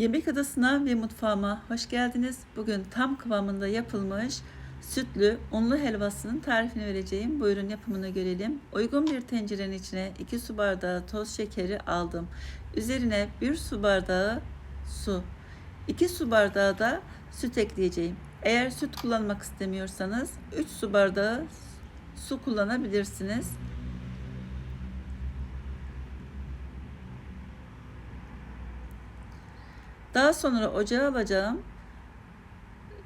Yemek adasına ve mutfağıma hoş geldiniz. Bugün tam kıvamında yapılmış sütlü unlu helvasının tarifini vereceğim. Buyurun yapımını görelim. Uygun bir tencerenin içine 2 su bardağı toz şekeri aldım. Üzerine 1 su bardağı su, 2 su bardağı da süt ekleyeceğim. Eğer süt kullanmak istemiyorsanız 3 su bardağı su kullanabilirsiniz. Daha sonra ocağa alacağım.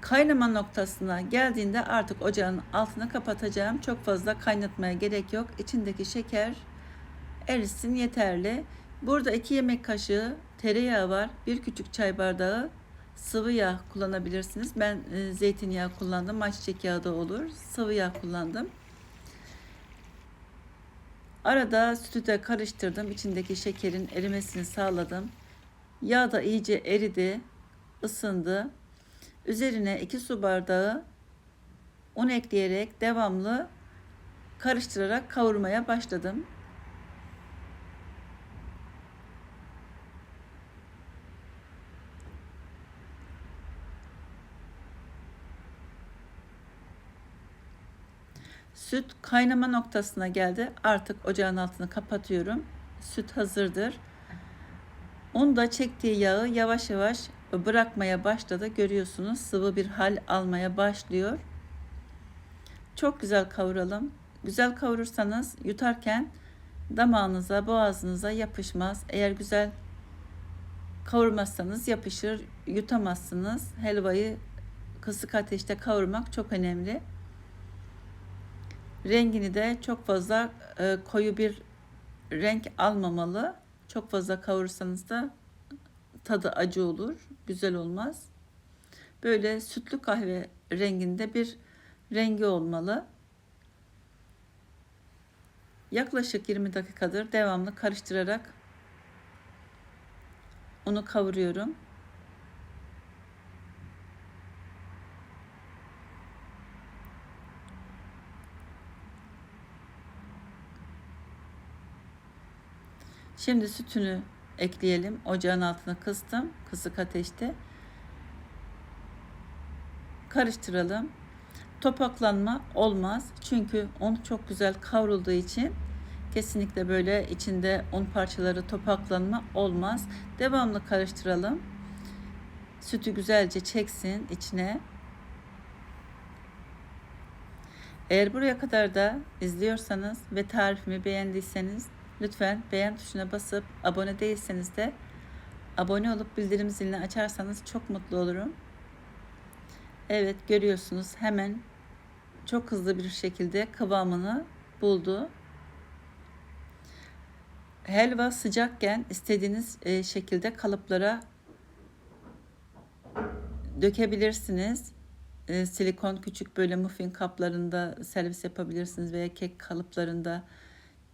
Kaynama noktasına geldiğinde artık ocağın altını kapatacağım. Çok fazla kaynatmaya gerek yok. İçindeki şeker erisin yeterli. Burada 2 yemek kaşığı tereyağı var. Bir küçük çay bardağı sıvı yağ kullanabilirsiniz. Ben e, zeytinyağı kullandım. Ayçiçek yağı da olur. Sıvı yağ kullandım. Arada sütü de karıştırdım. İçindeki şekerin erimesini sağladım. Yağ da iyice eridi, ısındı. Üzerine 2 su bardağı un ekleyerek devamlı karıştırarak kavurmaya başladım. Süt kaynama noktasına geldi. Artık ocağın altını kapatıyorum. Süt hazırdır. Un da çektiği yağı yavaş yavaş bırakmaya başladı. Görüyorsunuz sıvı bir hal almaya başlıyor. Çok güzel kavuralım. Güzel kavurursanız yutarken damağınıza, boğazınıza yapışmaz. Eğer güzel kavurmazsanız yapışır, yutamazsınız. Helvayı kısık ateşte kavurmak çok önemli. Rengini de çok fazla e, koyu bir renk almamalı. Çok fazla kavurursanız da tadı acı olur, güzel olmaz. Böyle sütlü kahve renginde bir rengi olmalı. Yaklaşık 20 dakikadır devamlı karıştırarak onu kavuruyorum. Şimdi sütünü ekleyelim. Ocağın altına kıstım. Kısık ateşte. Karıştıralım. Topaklanma olmaz. Çünkü un çok güzel kavrulduğu için kesinlikle böyle içinde un parçaları topaklanma olmaz. Devamlı karıştıralım. Sütü güzelce çeksin içine. Eğer buraya kadar da izliyorsanız ve tarifimi beğendiyseniz Lütfen beğen tuşuna basıp abone değilseniz de abone olup bildirim zilini açarsanız çok mutlu olurum. Evet görüyorsunuz hemen çok hızlı bir şekilde kıvamını buldu. Helva sıcakken istediğiniz e, şekilde kalıplara dökebilirsiniz. E, silikon küçük böyle muffin kaplarında servis yapabilirsiniz veya kek kalıplarında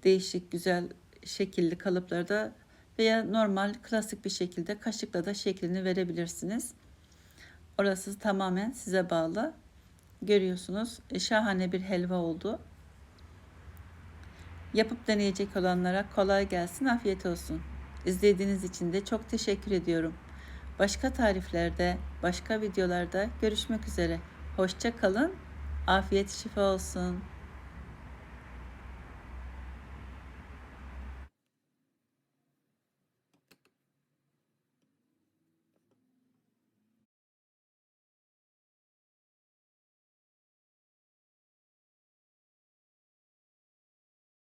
değişik güzel şekilli kalıplarda veya normal klasik bir şekilde kaşıkla da şeklini verebilirsiniz. Orası tamamen size bağlı. Görüyorsunuz e, şahane bir helva oldu. Yapıp deneyecek olanlara kolay gelsin, afiyet olsun. İzlediğiniz için de çok teşekkür ediyorum. Başka tariflerde, başka videolarda görüşmek üzere. Hoşça kalın, afiyet şifa olsun.